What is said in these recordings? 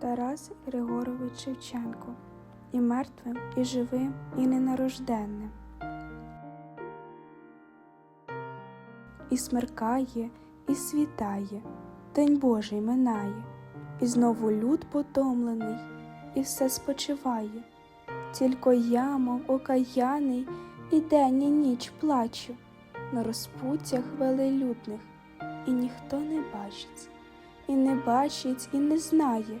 Тарас Григорович Шевченко і мертвим, і живим, і ненарожденним. І смеркає, і світає, День Божий минає, і знову люд потомлений, і все спочиває. Тільки я, мов окаяний, і день, і ніч плачу на розпуттях велелюдних, і ніхто не бачить, і не бачить, і не знає,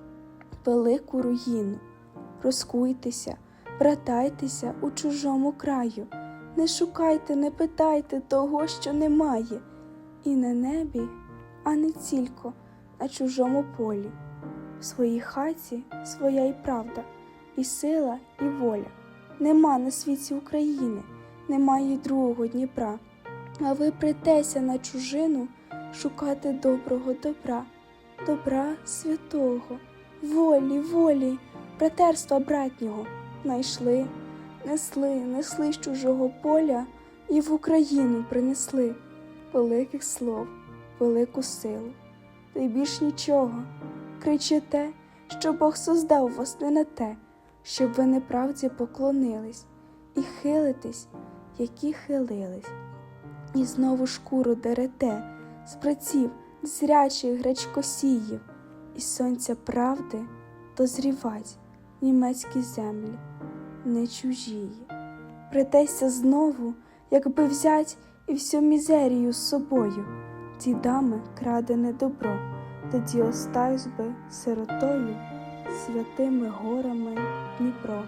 велику руїну, розкуйтеся, братайтеся у чужому краю, не шукайте, не питайте того, що немає, і на небі, а не тільки на чужому полі. В своїй хаті своя і правда, і сила, і воля. Нема на світі України, немає й другого Дніпра. А ви притеся на чужину шукати доброго добра, добра святого, волі, волі, братерства братнього. Найшли, несли, несли з чужого поля і в Україну принесли великих слов, велику силу. Та й більш нічого. Кричите, що Бог создав вас не на те, щоб ви неправді поклонились і хилитесь, які хилились. І знову шкуру дерете з праців зрячих гречкосіїв, і сонця правди дозрівать німецькі землі, не чужії. Притеся знову, якби взять і всю мізерію з собою, дідами крадене добро, тоді остаюсь би сиротою святими горами Дніпро.